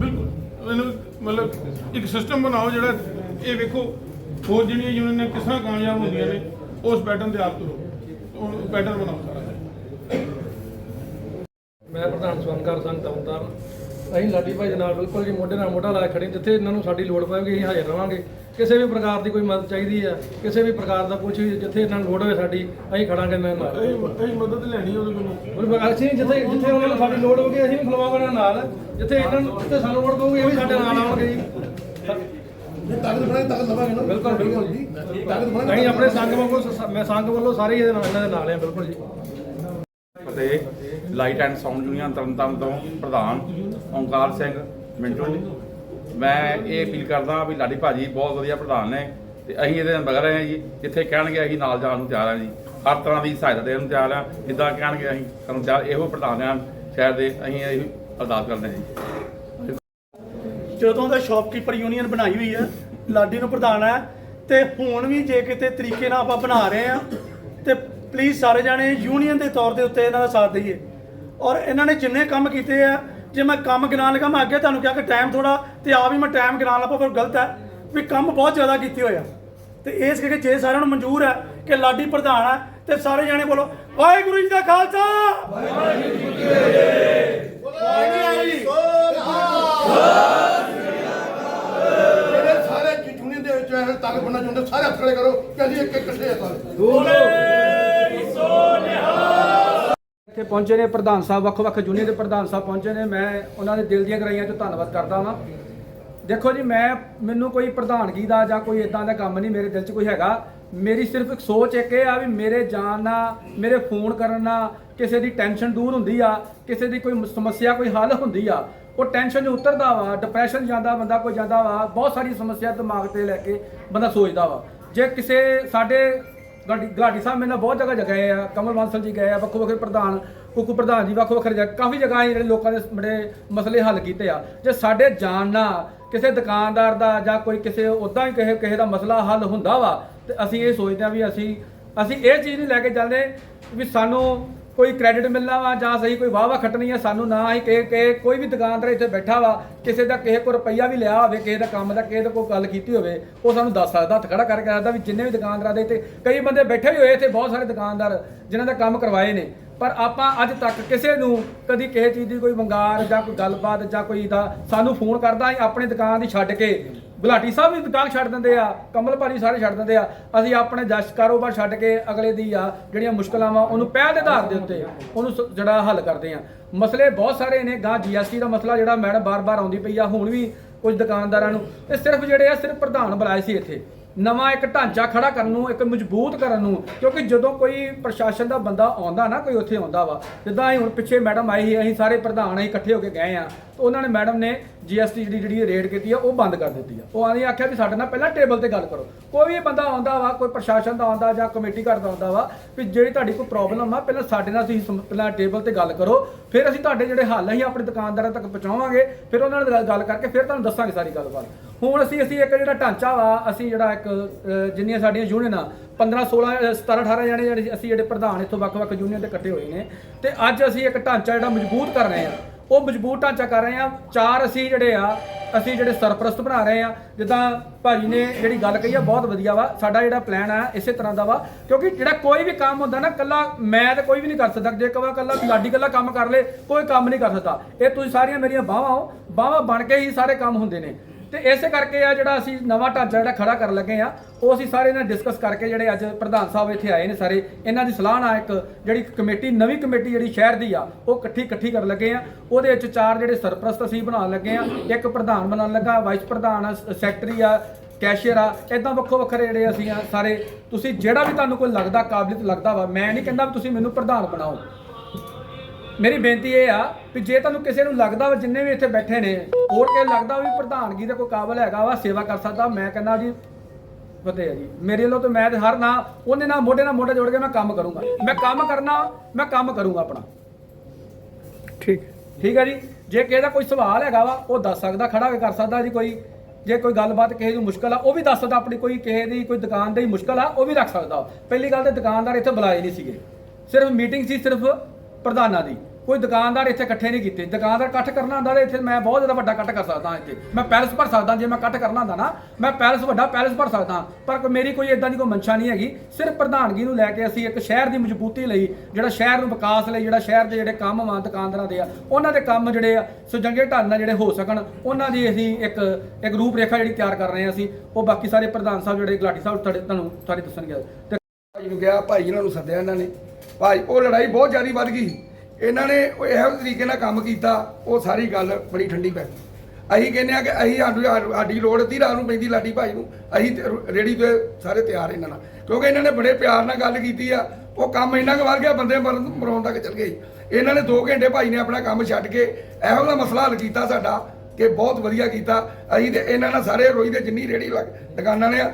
ਬਿਲਕੁਲ। ਇਹਨੂੰ ਮਤਲਬ ਇੱਕ ਸਿਸਟਮ ਬਣਾਓ ਜਿਹੜਾ ਇਹ ਵੇਖੋ ਹੋਰ ਜਿਹੜੀਆਂ ਯੂਨੀਅਨ ਨੇ ਕਿਸ ਤਰ੍ਹਾਂ ਕਾਮਯਾਬ ਹੁੰਦੀਆਂ ਨੇ ਉਸ ਪੈਟਰਨ ਤੇ ਆਪ ਕਰੋ ਉਹ ਪੈਟਰਨ ਬਣਾਓ ਸਾਰਾ। ਮੈਂ ਪ੍ਰਧਾਨ ਸਵੰਕਾਰ ਸੰਘ ਤਰਨਤਾਰਨ ਅਸੀਂ ਲਾਡੀ ਭਾਈ ਦੇ ਨਾਲ ਬਿਲਕੁਲ ਜੀ ਮੋਢੇ ਨਾਲ ਮੋਢਾ ਲਾ ਕੇ ਖੜੇ। ਜਿੱਥੇ ਇਹਨਾਂ ਨੂੰ ਸਾਡੀ ਲੋੜ ਪਵੇਗੀ ਅਸੀਂ ਹਾਜ਼ਰ ਰਵਾਂਗੇ। ਕਿਸੇ ਵੀ ਪ੍ਰਕਾਰ ਦੀ ਕੋਈ ਮਦਦ ਚਾਹੀਦੀ ਹੈ ਕਿਸੇ ਵੀ ਪ੍ਰਕਾਰ ਦਾ ਕੁਝ ਜਿੱਥੇ ਇਹਨਾਂ ਨੂੰ ਲੋੜ ਹੋਵੇ ਸਾਡੀ ਅਸੀਂ ਖੜਾਂਗੇ ਇਹਨਾਂ ਨਾਲ। ਇਹ ਇਹ ਮਦਦ ਲੈਣੀ ਉਹਦੇ ਕੋਲੋਂ। ਪ੍ਰਕਾਰ ਅਸੀਂ ਜਿੱਥੇ ਜਿੱਥੇ ਉਹਨਾਂ ਨੂੰ ਸਾਡੀ ਲੋੜ ਹੋਵੇ ਅਸੀਂ ਵੀ ਖਲਵਾਵਾਂਗੇ ਉਹਨਾਂ ਨਾਲ। ਜਿੱਥੇ ਇਹਨਾਂ ਨੂੰ ਜਿੱਥੇ ਸਾਨੂੰ ਲੋੜ ਪਊਗੀ ਇਹ ਵੀ ਸਾਡੇ ਨਾਲ ਆਉਣਗੇ ਜੀ। ਜੇ ਤਾਕਤ ਬਣੇ ਤਾਕਤ ਲਵਾਂਗੇ ਨਾ। ਬਿਲਕੁਲ ਬਿਲਕੁਲ ਜੀ। ਤਾਕਤ ਬਣੇ ਅਸੀਂ ਆਪਣੇ ਸੰਘ ਵਾਂਗੂ ਮੈਂ ਸੰਘ ਵੱਲੋਂ ਸਾਰੇ ਇਹਨਾਂ ਦੇ ਨਾਲ ਆ ਬਿਲਕੁਲ ਜੀ। ਅਤੇ light and sound union Tarn Taran ਤੋਂ ਪ੍ਰਧਾਨ ਓਂਕਾਰ ਸਿੰਘ ਮਿੰਟੂ। ਮੈਂ ਇਹ ਅਪੀਲ ਕਰਦਾ ਵੀ ਲਾਡੀ ਭਾਜੀ ਬਹੁਤ ਵਧੀਆ ਪ੍ਰਧਾਨ ਨੇ ਤੇ ਅਸੀਂ ਇਹਦੇ ਨਾਲ ਬਗਰ ਰਹੇ ਹਾਂ ਜੀ। ਜਿੱਥੇ ਕਹਿਣਗੇ ਅਸੀਂ ਨਾਲ ਜਾਣ ਨੂੰ ਤਿਆਰ ਹਾਂ ਜੀ। ਹਰ ਤਰ੍ਹਾਂ ਦੀ ਸਹਾਇਤਾ ਦੇਣ ਨੂੰ ਤਿਆਰ ਹਾਂ। ਜਿੱਦਾਂ ਕਹਿਣਗੇ ਅਸੀਂ ਕਰਨ ਤਿਆਰ, ਇਹੋ ਪ੍ਰਧਾਨ ਹਾਂ ਸ਼ਹਿਰ ਦੇ। ਅਸੀਂ ਇਹ ਅਰਦਾਸ ਕਰਦੇ ਹਾਂ ਜੀ। ਜਦੋਂ ਦਾ ਸ਼ਾਪਕੀਪਰ ਯੂਨੀਅਨ ਬਣਾਈ ਹੋਈ ਹੈ ਲਾਡੀ ਨੂੰ ਪ੍ਰਧਾਨ ਹੈ ਤੇ ਹੁਣ ਵੀ ਜੇ ਕਿਤੇ ਤਰੀਕੇ ਨਾਲ ਆਪਾਂ ਬਣਾ ਰਹੇ ਆ, ਤੇ ਪਲੀਜ਼ ਸਾਰੇ ਜਾਣੇ ਯੂਨੀਅਨ ਦੇ ਤੌਰ ਦੇ ਉੱਤੇ ਇਹਨਾਂ ਦਾ ਸਾਥ ਦਈਏ। ਔਰ ਇਹਨਾਂ ਨੇ ਜਿੰਨੇ ਕੰਮ ਕੀਤੇ ਆ ਜੇ ਮੈਂ ਕੰਮ ਗਿਣਾਉਣ ਲੱਗਾ ਮੈਂ ਅੱਗੇ ਤੁਹਾਨੂੰ ਕਿਹਾ ਕਿ ਟਾਈਮ ਥੋੜਾ ਤੇ ਆ ਵੀ ਮੈਂ ਟਾਈਮ ਗਿਣਾਉਣ ਲੱਗਾ ਪਰ ਗਲਤ ਹੈ ਵੀ ਕੰਮ ਬਹੁਤ ਜ਼ਿਆਦਾ ਕੀਤੇ ਹੋਏ ਆ। ਤੇ ਇਸ ਕਰਕੇ ਜੇ ਸਾਰਿਆਂ ਨੂੰ ਮਨਜ਼ੂਰ ਹੈ ਕਿ ਲਾਡੀ ਪ੍ਰਧਾਨ ਹੈ ਤੇ ਸਾਰੇ ਜਾਣੇ ਬੋਲੋ ਵਾਹਿਗੁਰੂ ਜੀ ਦਾ ਖਾਲਸਾ! ਵਾਹਿਗੁਰੂ ਜੀ ਕੀ ਜਿਹੜੇ ਸਾਰੇ ਯੂਨੀਅਨ ਦੇ ਵਿੱਚ ਤਾਕਤ ਬਣਨਾ ਚਾਹੁੰਦੇ ਸਾਰੇ ਹੱਥ ਖੜੇ ਕਰੋ ਕਿ ਅਸੀਂ ਇੱਕ ਇੱਕ ਇਕੱਠੇ ਆ ਸਾਰੇ। ਇੱਥੇ ਪਹੁੰਚੇ ਨੇ ਪ੍ਰਧਾਨ ਸਾਹਿਬ, ਵੱਖ-ਵੱਖ ਯੂਨੀਅਨ ਦੇ ਪ੍ਰਧਾਨ ਸਾਹਿਬ ਪਹੁੰਚੇ ਨੇ। ਮੈਂ ਉਹਨਾਂ ਦੇ ਦਿਲ ਦੀਆਂ ਗਰਾਈਆਂ ਤੋਂ ਧੰਨਵਾਦ ਕਰਦਾ ਹਾਂ ਦੇਖੋ ਜੀ, ਮੈਂ, ਮੈਨੂੰ ਕੋਈ ਪ੍ਰਧਾਨਗੀ ਦਾ ਜਾਂ ਕੋਈ ਇਦਾਂ ਦਾ ਕੰਮ ਨਹੀਂ ਮੇਰੇ ਦਿਲ 'ਚ ਕੋਈ ਹੈਗਾ। ਮੇਰੀ ਸਿਰਫ ਇੱਕ ਸੋਚ ਇੱਕ ਇਹ ਆ ਵੀ ਮੇਰੇ ਜਾਣ ਨਾਲ, ਮੇਰੇ ਫੋਨ ਕਰਨ ਨਾਲ ਕਿਸੇ ਦੀ ਟੈਨਸ਼ਨ ਦੂਰ ਹੁੰਦੀ ਆ, ਕਿਸੇ ਦੀ ਕੋਈ ਸਮੱਸਿਆ, ਕੋਈ ਹੱਲ ਹੁੰਦੀ ਆ, ਉਹ ਟੈਨਸ਼ਨ 'ਚ ਉਤਰਦਾ ਵਾ ਡਿਪਰੈਸ਼ਨ ਜਾਂਦਾ ਬੰਦਾ, ਕੋਈ ਜਾਂਦਾ ਵਾ, ਬਹੁਤ ਸਾਰੀ ਸਮੱਸਿਆ ਦਿਮਾਗ ਤੇ ਲੈ ਕੇ ਬੰਦਾ ਸੋਚਦਾ ਵਾ। ਜੇ ਕਿਸੇ ਸਾਡੇ ਗਾਡੀ ਗਾਡੀ ਸਾਹਿਬ ਮੇਰੇ ਨਾਲ ਬਹੁਤ ਜਗ੍ਹਾ ਗਏ ਆ, ਕਮਲ ਬਾਂਸਲ ਜੀ ਗਏ ਆ, ਵੱਖੋ ਵੱਖਰੇ ਪ੍ਰਧਾਨ, ਕੁੱਕੂ ਪ੍ਰਧਾਨ ਜੀ, ਵੱਖੋ ਵੱਖਰੇ ਜਗ੍ਹਾ, ਕਾਫੀ ਜਗ੍ਹਾ ਅਸੀਂ ਜਿਹੜੇ ਲੋਕਾਂ ਦੇ ਬੜੇ ਮਸਲੇ ਹੱਲ ਕੀਤੇ ਆ। ਜੇ ਸਾਡੇ ਜਾਣ ਨਾਲ ਕਿਸੇ ਦੁਕਾਨਦਾਰ ਦਾ ਜਾਂ ਕੋਈ ਕਿਸੇ ਉਦਾਂ ਹੀ ਕਿਸੇ ਕਿਸੇ ਦਾ ਮਸਲਾ ਹੱਲ ਹੁੰਦਾ ਵਾ, ਤੇ ਅਸੀਂ ਇਹ ਸੋਚਦੇ ਆ ਵੀ ਅਸੀਂ ਅਸੀਂ ਇਹ ਚੀਜ਼ ਨਹੀਂ ਲੈ ਕੇ ਚੱਲਦੇ ਵੀ ਸਾਨੂੰ ਕੋਈ ਕ੍ਰੈਡਿਟ ਮਿਲਣਾ ਵਾ ਜਾਂ ਸਹੀ ਕੋਈ ਵਾਹ ਵਾਹ ਖੱਟਣੀ ਆ, ਸਾਨੂੰ ਨਾ ਹੀ ਕਿ ਕਿ ਕੋਈ ਵੀ ਦੁਕਾਨਦਾਰ ਇੱਥੇ ਬੈਠਾ ਵਾ, ਕਿਸੇ ਦਾ ਕਿਸੇ ਕੋਲ ਰੁਪਈਆ ਵੀ ਲਿਆ ਹੋਵੇ, ਕਿਸੇ ਦਾ ਕੰਮ ਦਾ, ਕਿਸੇ ਦਾ ਕੋਈ ਗੱਲ ਕੀਤੀ ਹੋਵੇ, ਉਹ ਸਾਨੂੰ ਦੱਸ ਸਕਦਾ, ਹੱਥ ਖੜਾ ਕਰਕੇ ਦੱਸਦਾ ਵੀ ਜਿੰਨੇ ਵੀ ਦੁਕਾਨਦਾਰਾਂ ਦੇ ਇੱਥੇ, ਕਈ ਬੰਦੇ ਬੈਠੇ ਵੀ ਹੋਏ ਇੱਥੇ, ਬਹੁਤ ਸਾਰੇ ਦੁਕਾਨਦਾਰ ਜਿਨ੍ਹਾਂ ਦਾ ਕੰਮ ਕਰਵਾਏ ਨੇ। ਪਰ ਆਪਾਂ ਅੱਜ ਤੱਕ ਕਿਸੇ ਨੂੰ ਕਦੀ ਕਿਸੇ ਚੀਜ਼ ਦੀ ਕੋਈ ਵੰਗਾਰ ਜਾਂ ਕੋਈ ਗੱਲਬਾਤ ਜਾਂ ਕੋਈ ਦਾ ਸਾਨੂੰ ਫੋਨ ਕਰਦਾ, ਅਸੀਂ ਆਪਣੀ ਦੁਕਾਨ ਦੀ ਛੱਡ ਕੇ ਗੁਲਾਟੀ ਸਾਹਿਬ ਵੀ ਦੁਕਾਨ ਛੱਡ ਦਿੰਦੇ ਆ, ਕਮਲ ਭਾਜੀ ਸਾਰੇ ਛੱਡ ਦਿੰਦੇ ਆ। ਅਸੀਂ ਆਪਣੇ ਜਸ਼ ਕਾਰੋਬਾਰ ਛੱਡ ਕੇ ਅਗਲੇ ਦੀ ਆ, ਜਿਹੜੀਆਂ ਮੁਸ਼ਕਲਾਂ ਵਾ, ਉਹਨੂੰ ਪਹਿਲ ਦੇ ਆਧਾਰ ਦੇ ਉੱਤੇ ਉਹਨੂੰ ਸ- ਜਿਹੜਾ ਹੱਲ ਕਰਦੇ ਆ। ਮਸਲੇ ਬਹੁਤ ਸਾਰੇ ਨੇ ਗਾਂ ਜੀਐਸਟੀ ਦਾ ਮਸਲਾ ਜਿਹੜਾ ਮੈਡਮ ਬਾਰ-ਬਾਰ ਆਉਂਦੀ ਪਈ ਆ, ਹੁਣ ਵੀ ਕੁਝ ਦੁਕਾਨਦਾਰਾਂ ਨੂੰ, ਇਹ ਸਿਰਫ ਜਿਹੜੇ ਆ, ਸਿਰਫ ਪ੍ਰਧਾਨ ਬੁਲਾਏ ਸੀ ਇੱਥੇ। ਨਵਾਂ ਇੱਕ ਢਾਂਚਾ ਖੜਾ ਕਰਨ ਨੂੰ, ਇੱਕ ਮਜ਼ਬੂਤ ਕਰਨ ਨੂੰ, ਕਿਉਂਕਿ ਜਦੋਂ ਕੋਈ ਪ੍ਰਸ਼ਾਸਨ ਦਾ ਬੰਦਾ ਆਉਂਦਾ ਨਾ, ਕੋਈ ਉੱਥੇ ਆਉਂਦਾ ਵਾ, ਜਿੱਦਾਂ ਅਸੀਂ ਹੁਣ ਪਿੱਛੇ ਮੈਡਮ ਆਈ ਸੀ, ਅਸੀਂ ਸਾਰੇ ਪ੍ਰਧਾਨ ਅਸੀਂ ਇਕੱਠੇ ਹੋ ਕੇ ਗਏ ਆ ਤਾਂ ਉਹਨਾਂ ਨੇ ਮੈਡਮ ਨੇ ਜੀਐਸਟੀ ਜਿਹੜੀ ਜਿਹੜੀ ਰੇਟ ਕੀਤੀ ਆ, ਉਹ ਬੰਦ ਕਰ ਦਿੱਤੀ ਆ। ਉਹ ਆਂਦੀ ਆਖਿਆ ਵੀ ਸਾਡੇ ਨਾਲ ਪਹਿਲਾਂ ਟੇਬਲ ਤੇ ਗੱਲ ਕਰੋ। ਕੋਈ ਵੀ ਬੰਦਾ ਆਉਂਦਾ ਵਾ, ਕੋਈ ਪ੍ਰਸ਼ਾਸਨ ਦਾ ਆਉਂਦਾ ਜਾਂ ਕਮੇਟੀ ਘਰ ਦਾ ਆਉਂਦਾ ਵਾ, ਵੀ ਜਿਹੜੀ ਤੁਹਾਡੀ ਕੋਈ ਪ੍ਰੋਬਲਮ ਆ, ਪਹਿਲਾਂ ਸਾਡੇ ਨਾਲ ਤੁਸੀਂ ਪਹਿਲਾਂ ਟੇਬਲ ਤੇ ਗੱਲ ਕਰੋ, ਫਿਰ ਅਸੀਂ ਤੁਹਾਡੇ ਜਿਹੜੇ ਹੱਲ ਅਸੀਂ ਆਪਣੇ ਦੁਕਾਨਦਾਰਾਂ ਤੱਕ ਪਹੁੰਚਾਵਾਂਗੇ, ਫਿਰ ਉਹਨਾਂ ਨਾਲ ਗੱਲ- ਗੱਲ ਕਰਕੇ ਫਿਰ ਤੁਹਾਨੂੰ ਦੱਸਾਂਗੇ ਸਾਰੀ ਗੱਲਬਾਤ। ਹੁਣ ਅਸੀਂ ਅਸੀਂ ਇੱਕ ਜਿਹੜਾ ਢਾਂਚਾ ਵਾ ਅਸੀਂ ਜਿਹੜਾ ਇੱਕ ਅਹ, ਜਿੰਨੀਆਂ ਸਾਡੀਆਂ ਯੂਨੀਅਨ ਆ 15 16 ਅਹ, 17 18 ਜਣੇ ਜਿਹੜੇ ਅਸੀਂ ਜਿਹੜੇ ਪ੍ਰਧਾਨ ਇੱਥੋਂ ਵੱਖ-ਵੱਖ ਯੂਨੀਅਨ ਦੇ ਇਕੱਠੇ ਹੋਏ ਨੇ ਤੇ ਅੱਜ ਅਸੀਂ ਇੱਕ ਢਾਂਚਾ ਜਿਹੜਾ ਮਜ਼ਬੂਤ ਕਰ ਰਹੇ ਆ ਉਹ ਮਜ਼ਬੂਤ ਢਾਂਚਾ ਕਰ ਰਹੇ ਆ ਚਾਰ ਅਸੀਂ ਜਿਹੜੇ ਆ ਅਸੀਂ ਜਿਹੜੇ ਸਰਪ੍ਰਸਤ ਬਣਾ ਰਹੇ ਆ ਜਿੱਦਾਂ ਭਾਜੀ ਨੇ ਜਿਹੜੀ ਗੱਲ ਕਹੀ ਆ ਬਹੁਤ ਵਧੀਆ ਵਾ। ਸਾਡਾ ਜਿਹੜਾ ਪਲਾਨ ਆ ਇਸੇ ਤਰ੍ਹਾਂ ਦਾ ਵਾ। ਕਿਉਂਕਿ ਜਿਹੜਾ ਕੋਈ ਵੀ ਕੰਮ ਹੁੰਦਾ ਨਾ ਕੱਲਾ ਮੈਂ ਤਾਂ ਕੋਈ ਵੀ ਨਹੀਂ ਕਰ ਸਕਦਾ। ਜੇ ਕਵਾ ਕੱਲਾ ਲਾਡੀ ਕੱਲਾ ਕੰਮ ਕਰ ਲੇ ਕੋਈ ਕੰਮ ਨਹੀਂ ਕਰ ਸਕਦਾ। ਇਹ ਤੁਸੀਂ ਸਾਰੀਆਂ ਮੇਰੀਆਂ ਬਾਹਾਂ ਹੋ। ਬਾਹਾਂ ਬਣ ਕੇ ਹੀ ਸਾਰੇ ਕੰਮ ਹੁੰਦੇ ਨੇ। ਤੇ ਇਸੇ ਕਰਕੇ ਆ ਜਿਹੜਾ ਅਸੀਂ ਨਵਾਂ ਢਾਂਚਾ ਜਿਹੜਾ ਖੜਾ ਕਰਨ ਲੱਗੇ ਆ, ਉਹ ਅਸੀਂ ਸਾਰੇ ਨਾਲ ਡਿਸਕਸ ਕਰਕੇ ਜਿਹੜੇ ਅੱਜ ਪ੍ਰਧਾਨ ਸਾਹਿਬ ਇੱਥੇ ਆਏ ਨੇ ਸਾਰੇ, ਇਹਨਾਂ ਦੀ ਸਲਾਹ ਨਾਲ ਇੱਕ ਜਿਹੜੀ ਕਮੇਟੀ, ਨਵੀਂ ਕਮੇਟੀ ਜਿਹੜੀ ਸ਼ਹਿਰ ਦੀ ਆ, ਉਹ ਇਕੱਠੀ ਇਕੱਠੀ ਕਰਨ ਲੱਗੇ ਆ। ਉਹਦੇ ਵਿੱਚ ਚਾਰ ਜਿਹੜੇ ਸਰਪ੍ਰਸਤ ਅਸੀਂ ਬਣਾਉਣ ਲੱਗੇ ਆ, ਇੱਕ ਪ੍ਰਧਾਨ ਬਣਾਉਣ ਲੱਗਾ ਵਾਈਸ ਪ੍ਰਧਾਨ ਆ ਸੈਕਟਰੀ ਆ ਕੈਸ਼ੀਅਰ ਆ ਇਦਾਂ ਵੱਖੋ ਵੱਖਰੇ ਜਿਹੜੇ ਅਸੀਂ ਆ ਸਾਰੇ, ਤੁਸੀਂ ਜਿਹੜਾ ਵੀ ਤੁਹਾਨੂੰ ਕੋਈ ਲੱਗਦਾ, ਕਾਬਲੀਅਤ ਲੱਗਦਾ ਵਾ, ਮੈਂ ਨਹੀਂ ਕਹਿੰਦਾ ਵੀ ਤੁਸੀਂ ਮੈਨੂੰ ਪ੍ਰਧਾਨ ਬਣਾਓ। ਮੇਰੀ ਬੇਨਤੀ ਇਹ ਆ ਵੀ ਜੇ ਤੁਹਾਨੂੰ ਕਿਸੇ ਨੂੰ ਲੱਗਦਾ ਵਾ ਜਿੰਨੇ ਵੀ ਇੱਥੇ ਬੈਠੇ ਨੇ ਹੋਰ ਕਿਸੇ ਲੱਗਦਾ ਵੀ ਪ੍ਰਧਾਨਗੀ ਦਾ ਕੋਈ ਕਾਬਲ ਹੈਗਾ ਵਾ ਸੇਵਾ ਕਰ ਸਕਦਾ ਮੈਂ ਕਹਿੰਦਾ ਜੀ ਹੈ ਜੀ। ਮੇਰੇ ਵੱਲੋਂ ਤਾਂ ਮੈਂ ਤੇ ਹਰ ਨਾ ਉਹਨੇ ਨਾਲ ਮੋਢੇ ਨਾਲ ਮੋਢਾ ਜੋੜ ਕੇ ਮੈਂ ਕੰਮ ਕਰੂੰਗਾ। ਮੈਂ ਕੰਮ ਕਰਨਾ ਮੈਂ ਕੰਮ ਕਰੂੰਗਾ ਆਪਣਾ। ਠੀਕ। ਠੀਕ ਹੈ ਜੀ? ਜੇ ਕਿਸੇ ਦਾ ਕੋਈ ਸਵਾਲ ਹੈਗਾ ਵਾ ਉਹ ਦੱਸ ਸਕਦਾ ਖੜਾ ਹੋ ਕੇ ਕਰ ਸਕਦਾ ਜੀ ਕੋਈ। ਜੇ ਕੋਈ ਗੱਲਬਾਤ ਕਿਸੇ ਨੂੰ ਮੁਸ਼ਕਲ ਆ ਉਹ ਵੀ ਦੱਸ ਸਕਦਾ ਆਪਣੀ ਕੋਈ ਕਿਸੇ ਦੀ ਕੋਈ ਦੁਕਾਨ ਦੀ ਮੁਸ਼ਕਲ ਆ ਉਹ ਵੀ ਰੱਖ ਸਕਦਾ। ਪਹਿਲੀ ਗੱਲ ਤੇ ਦੁਕਾਨਦਾਰ ਇੱਥੇ ਬੁਲਾਏ ਨਹੀਂ ਸੀਗੇ। ਸਿਰਫ ਮੀਟਿੰਗ ਸੀ ਸਿਰਫ ਪ੍ਰਧਾਨਾਂ ਦੀ। ਕੋਈ ਦੁਕਾਨਦਾਰ ਇੱਥੇ ਇਕੱਠੇ ਨਹੀਂ ਕੀਤੇ। ਦੁਕਾਨਦਾਰ ਇਕੱਠ ਕਰਨਾ ਹੁੰਦਾ ਤਾਂ ਇੱਥੇ ਮੈਂ ਬਹੁਤ ਜ਼ਿਆਦਾ ਵੱਡਾ ਇਕੱਠ ਕਰ ਸਕਦਾ ਇੱਥੇ। ਮੈਂ ਪੈਲਸ ਭਰ ਸਕਦਾ ਜੇ ਮੈਂ ਇਕੱਠ ਕਰਨਾ ਹੁੰਦਾ ਨਾ, ਮੈਂ ਪੈਲਸ, ਵੱਡਾ ਪੈਲਸ ਭਰ ਸਕਦਾ। ਪਰ ਕੋਈ ਮੇਰੀ ਕੋਈ ਇਦਾਂ ਦੀ ਕੋਈ ਮਨਸ਼ਾ ਨਹੀਂ ਹੈਗੀ। ਸਿਰਫ ਪ੍ਰਧਾਨਗੀ ਨੂੰ ਲੈ ਕੇ ਅਸੀਂ ਇੱਕ ਸ਼ਹਿਰ ਦੀ ਮਜ਼ਬੂਤੀ ਲਈ, ਜਿਹੜਾ ਸ਼ਹਿਰ ਨੂੰ ਵਿਕਾਸ ਲਈ, ਜਿਹੜਾ ਸ਼ਹਿਰ ਦੇ ਜਿਹੜੇ ਕੰਮ ਵਾ ਦੁਕਾਨਦਾਰਾਂ ਦੇ ਆ, ਉਹਨਾਂ ਦੇ ਕੰਮ ਜਿਹੜੇ ਆ, ਸੁਜੰਗੇ ਢੰਗ ਨਾਲ ਜਿਹੜੇ ਹੋ ਸਕਣ, ਉਹਨਾਂ ਦੀ ਅਸੀਂ ਇੱਕ ਇੱਕ ਰੂਪ ਰੇਖਾ ਜਿਹੜੀ ਤਿਆਰ ਕਰ ਰਹੇ ਹਾਂ ਅਸੀਂ। ਉਹ ਬਾਕੀ ਸਾਰੇ ਪ੍ਰਧਾਨ ਸਾਹਿਬ ਜਿਹੜੇ ਗੁਲਾਟੀ ਸਾਹਿਬ ਤੁਹਾਡੇ, ਤੁਹਾਨੂੰ ਸਾਰੇ ਦੱਸਣਗੇ। ਤੇ ਭਾਈ ਨੂੰ ਗਿਆ, ਭਾਈ ਇਹਨਾਂ ਨੂੰ ਸੱਦਿਆ ਇਹਨਾਂ ਨੇ। ਭਾਈ ਉਹ ਲੜਾਈ ਬਹੁਤ ਜ਼ਿਆਦਾ ਵੱਧ ਗਈ। ਇਹਨਾਂ ਨੇ ਉਹ ਇਹੋ ਤਰੀਕੇ ਨਾਲ ਕੰਮ ਕੀਤਾ ਉਹ ਸਾਰੀ ਗੱਲ ਬੜੀ ਠੰਡੀ ਪੈ ਗਈ। ਅਸੀਂ ਕਹਿੰਦੇ ਆ ਕਿ ਅਸੀਂ ਸਾਨੂੰ ਸਾਡੀ ਲੋੜ ਅੱਧੀ ਰਾਤ ਨੂੰ ਪੈਂਦੀ ਲਾਡੀ ਭਾਈ ਨੂੰ ਅਸੀਂ ਤੇ ਰੇੜੀ ਤੇ ਸਾਰੇ ਤਿਆਰ ਇਹਨਾਂ ਨਾਲ। ਕਿਉਂਕਿ ਇਹਨਾਂ ਨੇ ਬੜੇ ਪਿਆਰ ਨਾਲ ਗੱਲ ਕੀਤੀ ਆ ਉਹ ਕੰਮ ਇੰਨਾ ਕੁ ਵੱਧ ਗਿਆ ਬੰਦੇ ਮਰਨ ਮਰਾਉਣ ਤੱਕ ਚਲ ਗਏ। ਇਹਨਾਂ ਨੇ 2 ਘੰਟੇ ਭਾਈ ਨੇ ਆਪਣਾ ਕੰਮ ਛੱਡ ਕੇ ਇਹੋ ਜਿਹਾ ਮਸਲਾ ਹੱਲ ਕੀਤਾ ਸਾਡਾ ਕਿ ਬਹੁਤ ਵਧੀਆ ਕੀਤਾ। ਅਸੀਂ ਤੇ ਇਹਨਾਂ ਨਾਲ ਸਾਰੇ ਰੋਈ ਦੇ ਜਿੰਨੀ ਰੇੜੀ ਲੱਗ ਦੁਕਾਨਾਂ ਨੇ ਆ,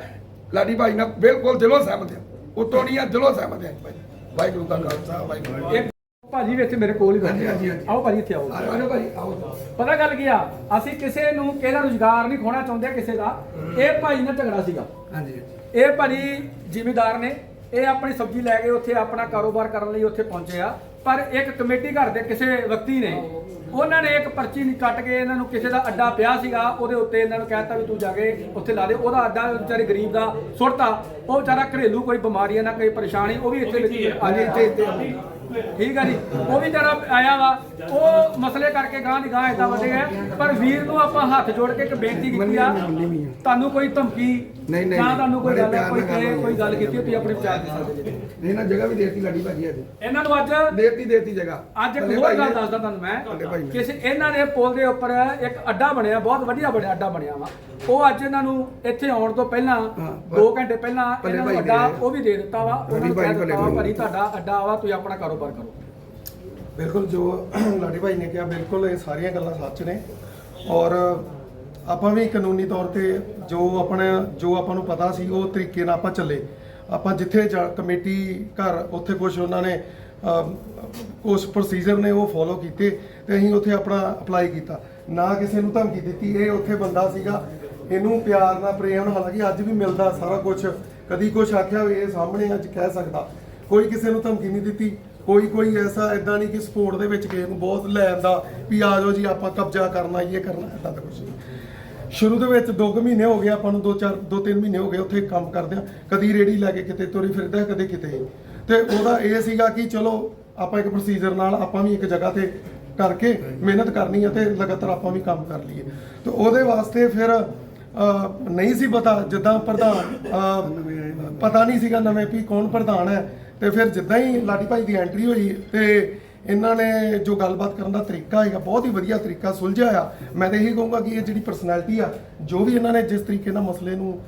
ਲਾਡੀ ਭਾਈ ਨਾਲ ਬਿਲਕੁਲ ਦਿਲੋਂ ਸਹਿਮਤ ਆ। ਉਤੋਂ ਨਹੀਂ ਆ ਦਿਲੋਂ ਸਹਿਮਤ ਆ। ਭਾਈ ਵਾਹਿਗੁਰੂ ਦਾ ਖਾਲਸਾ ਵਾਹਿਗੁਰੂ ਜੀ ਕੀ ਇੱਕ ਭਾਜੀ ਵੀ ਇੱਥੇ ਮੇਰੇ ਕੋਲ ਹੀ ਬੈਠੇ ਹਾਂਜੀ। ਆਓ ਭਾਜੀ ਇੱਥੇ ਆਓ। ਆਜੋ ਭਾਈ ਆਓ। ਪਤਾ ਗੱਲ ਕੀ ਆ? ਅਸੀਂ ਕਿਸੇ ਨੂੰ ਕਿਸੇ ਦਾ ਰੁਜ਼ਗਾਰ ਨਹੀਂ ਖੋਣਾ ਚਾਹੁੰਦੇ ਕਿਸੇ ਦਾ। ਇਹ ਭਾਈ ਨਾਲ ਝਗੜਾ ਸੀਗਾ। ਹਾਂਜੀ। ਇਹ ਭਾਜੀ ਜ਼ਿਮੀਦਾਰ ਨੇ ਇਹ ਆਪਣੀ ਸਬਜ਼ੀ ਲੈ ਕੇ ਉੱਥੇ ਆਪਣਾ ਕਾਰੋਬਾਰ ਕਰਨ ਲਈ ਉੱਥੇ ਪਹੁੰਚੇ ਆ। ਪਰ ਇੱਕ ਕਮੇਟੀ ਘਰ ਦੇ ਕਿਸੇ ਵਿਅਕਤੀ ਨੇ ਉਹਨਾਂ ਨੇ ਇੱਕ ਪਰਚੀ ਨਹੀਂ ਕੱਟ ਕੇ ਇਹਨਾਂ ਨੂੰ ਕਿਸੇ ਦਾ ਅੱਡਾ ਪਿਆ ਸੀਗਾ ਉਹਦੇ ਉੱਤੇ ਇਹਨਾਂ ਨੂੰ ਕਹਿਤਾ ਵੀ ਤੂੰ ਜਾ ਕੇ ਉੱਥੇ ਲਾ ਦੇ। ਉਹਦਾ ਅੱਡਾ ਵਿਚਾਰੇ ਗਰੀਬ ਦਾ ਸੁੱਟਤਾ। ਉਹ ਵਿਚਾਰਾ ਘਰੇਲੂ ਕੋਈ ਬਿਮਾਰੀਆਂ ਨਾਲ ਕੋਈ ਪਰੇਸ਼ਾਨੀ ਉਹ ਵੀ ਇੱਥੇ ਵਿੱਚ ਆ ਜੀ ਇੱਥੇ ਇੱਥੇ ਠੀਕ ਆ ਜੀ। ਉਹ ਵੀ ਜਰਾ ਆਇਆ ਵਾ ਉਹ ਮਸਲੇ ਕਰਕੇ ਗਾਂ ਦੀ ਗਾਂ ਇਦਾਂ ਵਧੇ ਆ। ਪਰ ਵੀਰ ਨੂੰ ਆਪਾਂ ਹੱਥ ਜੋੜ ਕੇ ਇੱਕ ਬੇਨਤੀ ਕੀਤੀ ਆ। ਤੁਹਾਨੂੰ ਕੋਈ ਧਮਕੀ ਨਹੀਂ, ਨਹੀਂ, ਜਾਂ ਤੁਹਾਨੂੰ ਕੋਈ ਗੱਲ ਕੋਈ ਕਹੇ। ਕੋਈ ਗੱਲ ਕੀਤੀ ਤੁਸੀਂ ਆਪਣੇ ਵਿਚਾਰ ਦੇ ਸਕਦੇ ਜੀ ਨਹੀਂ ਨਾ ਜਗ੍ਹਾ ਵੀ ਦੇਤੀ ਲਾਡੀ ਭਾਜੀ ਅੱਜ। ਇਹਨਾਂ ਨੂੰ ਅੱਜ ਦੇਤੀ ਦੇਤੀ ਜਗ੍ਹਾ। ਅੱਜ ਇੱਕ ਹੋਰ ਗੱਲ ਨੇ- ਦੱਸਦਾ ਤੁਹਾਨੂੰ ਮੈਂ। ਨੇ। ਕਿਸੇ ਇਹਨਾਂ ਦੇ ਪੁਲ ਦੇ ਉੱਪਰ ਇੱਕ ਅੱਡਾ ਬਣਿਆ ਬਹੁਤ ਵਧੀਆ ਬਣਿਆ ਅੱਡਾ ਬਣਿਆ ਵਾ। ਉਹ ਅੱਜ ਇਹਨਾਂ ਨੂੰ ਇੱਥੇ ਆਉਣ ਤੋਂ ਪਹਿਲਾਂ ਹਾਂ, 2 ਘੰਟੇ ਪਹਿਲਾਂ ਇਹਨਾਂ ਨੂੰ ਅੱਡਾ ਨੇ- ਉਹ ਵੀ ਦੇ ਦਿੱਤਾ ਵਾ। ਉਹਨਾਂ ਨੂੰ ਕਹਿ ਦਿੱਤਾ ਵਾ ਭੱਲੇ ਭਾਈ ਤੁਹਾਡਾ ਅੱਡਾ ਵਾ ਤੁਸੀਂ ਆਪਣਾ ਕਾਰੋਬਾਰ ਕਰੋ। ਬਿਲਕੁਲ, ਜੋ ਲਾਡੀ ਭਾਈ ਨੇ ਕਿਹਾ, ਬਿਲਕੁਲ ਇਹ ਸਾਰੀਆਂ ਗੱਲਾਂ ਸੱਚ ਨੇ। ਔਰ ਆਪਾਂ ਵੀ ਕਾਨੂੰਨੀ ਤੌਰ ਤੇ ਜੋ ਆਪਣੇ, ਜੋ ਆਪਾਂ ਨੂੰ ਪਤਾ ਸੀ, ਉਹ ਤਰੀਕੇ ਨਾਲ ਆਪਾਂ ਚੱਲੇ। ਆਪਾਂ ਜਿੱਥੇ ਜਾ- ਕਮੇਟੀ ਘਰ, ਉੱਥੇ ਕੁਝ ਉਹਨਾਂ ਨੇ ਕੁਝ ਪ੍ਰੋਸੀਜਰ ਨੇ, ਉਹ ਫੋਲੋ ਕੀਤੇ ਤੇ ਅਸੀਂ ਉੱਥੇ ਆਪਣਾ ਅਪਲਾਈ ਕੀਤਾ। ਨਾ ਕਿਸੇ ਨੂੰ ਧਮਕੀ ਦਿੱਤੀ, ਇਹ ਉੱਥੇ ਬੰਦਾ ਸੀਗਾ। ਇਹਨੂੰ ਪਿਆਰ ਨਾਲ, ਪ੍ਰੇਮ ਨਾਲ, ਹਾਲਾਂਕਿ ਅੱਜ ਵੀ ਮਿਲਦਾ ਸਾਰਾ ਕੁਝ ਕਦੀ ਕੁਝ ਆਖਿਆ ਹੋਵੇ, ਇਹ ਸਾਹਮਣੇ ਅੱਜ ਕਹਿ ਸਕਦਾ। ਕੋਈ ਕਿਸੇ ਨੂੰ ਧਮਕੀ ਨਹੀਂ ਦਿੱਤੀ। ਕੋਈ ਕੋਈ ਐਸਾ ਇਦਾਂ ਨਹੀਂ ਕਿ ਸਪੋਰਟ ਦੇ ਵਿੱਚ ਕਿਸੇ ਨੂੰ ਬਹੁਤ ਲੈ ਆਂਦਾ ਵੀ ਆ ਜਾਓ ਜੀ, ਆਪਾਂ ਕਬਜ਼ਾ ਕਰਨਾ, ਇਹ ਕਰਨਾ ਇਦਾਂ ਦਾ ਕੁਝ ਸ਼ੁਰੂ ਦੇ ਵਿੱਚ 2 ਮਹੀਨੇ ਹੋ ਗਏ, ਆਪਾਂ ਨੂੰ 2-4 2-3 ਮਹੀਨੇ ਹੋ ਗਏ ਉੱਥੇ ਕੰਮ ਕਰਦਿਆਂ ਕਦੀ ਰੇੜੀ ਲੈ ਕੇ ਕਿਤੇ ਤੁਰੀ ਫਿਰਦਾ, ਕਦੇ ਕਿਤੇ ਤੇ ਉਹਦਾ ਇਹ ਸੀਗਾ ਕਿ ਚਲੋ, ਆਪਾਂ ਇੱਕ ਪ੍ਰੋਸੀਜਰ ਨਾਲ ਆਪਾਂ ਵੀ ਇੱਕ ਜਗ੍ਹਾ ਤੇ ਕਰਕੇ ਮਿਹਨਤ ਕਰਨੀ ਹੈ ਤੇ ਲਗਾਤਾਰ ਆਪਾਂ ਵੀ ਕੰਮ ਕਰ ਲਈਏ। ਤੇ ਉਹਦੇ ਵਾਸਤੇ ਫਿਰ ਨਹੀਂ ਸੀ ਪਤਾ, ਜਿੱਦਾਂ ਪ੍ਰਧਾਨ ਪਤਾ ਨਹੀਂ ਸੀਗਾ ਨਵੇਂ ਵੀ ਕੌਣ ਪ੍ਰਧਾਨ ਹੈ। ਤੇ ਫਿਰ ਜਿੱਦਾਂ ਹੀ ਲਾਡੀ ਭਾਈ ਦੀ ਐਂਟਰੀ ਹੋਈ ਤੇ ਇਹਨਾਂ ਨੇ ਜੋ ਗੱਲਬਾਤ ਕਰਨ ਦਾ ਤਰੀਕਾ ਹੈਗਾ, ਬਹੁਤ ਹੀ ਵਧੀਆ ਤਰੀਕਾ ਸੁਲਝਿਆ ਆ। ਮੈਂ ਤਾਂ ਇਹੀ ਕਹੂੰਗਾ ਕਿ ਇਹ ਜਿਹੜੀ ਪਰਸਨੈਲਿਟੀ ਆ, ਜੋ ਵੀ ਇਹਨਾਂ ਨੇ ਜਿਸ ਤਰੀਕੇ ਨਾਲ ਮਸਲੇ ਨੂੰ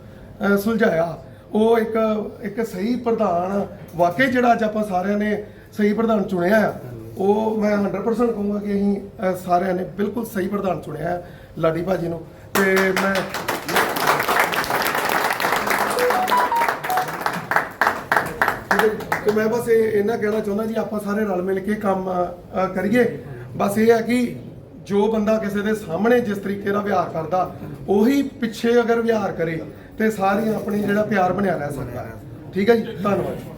ਸੁਲਝਾਇਆ, ਉਹ ਇੱਕ ਇੱਕ ਸਹੀ ਪ੍ਰਧਾਨ ਵਾਕਈ ਜਿਹੜਾ ਅੱਜ ਆਪਾਂ ਸਾਰਿਆਂ ਨੇ ਸਹੀ ਪ੍ਰਧਾਨ ਚੁਣਿਆ ਆ, ਉਹ ਮੈਂ 100% ਕਹੂੰਗਾ ਕਿ ਅਸੀਂ ਸਾਰਿਆਂ ਨੇ ਬਿਲਕੁਲ ਸਹੀ ਪ੍ਰਧਾਨ ਚੁਣਿਆ ਹੈ ਲਾਡੀ ਭਾਜੀ ਨੂੰ। ਤੇ ਮੈਂ ਤੇ ਮੈਂ ਬਸ ਇਹ ਇਹਨਾਂ ਕਹਿਣਾ ਚਾਹੁੰਦਾ ਜੀ ਆਪਾਂ ਸਾਰੇ ਰਲ ਮਿਲ ਕੇ ਕੰਮ ਅ, ਕਰੀਏ। ਬਸ ਇਹ ਹੈ ਕਿ ਜੋ ਬੰਦਾ ਕਿਸੇ ਦੇ ਸਾਹਮਣੇ ਜਿਸ ਤਰੀਕੇ ਨਾਲ ਵਿਹਾਰ ਕਰਦਾ ਉਹੀ ਪਿੱਛੇ ਅਗਰ ਵਿਹਾਰ ਕਰੇ ਤੇ ਸਾਰੇ ਆਪਣੇ ਜਿਹੜਾ ਪਿਆਰ ਬਣਿਆ ਰਹਿ ਸਕਦਾ। ਹੈ ਠੀਕ ਹੈ ਜੀ? ਧੰਨਵਾਦ।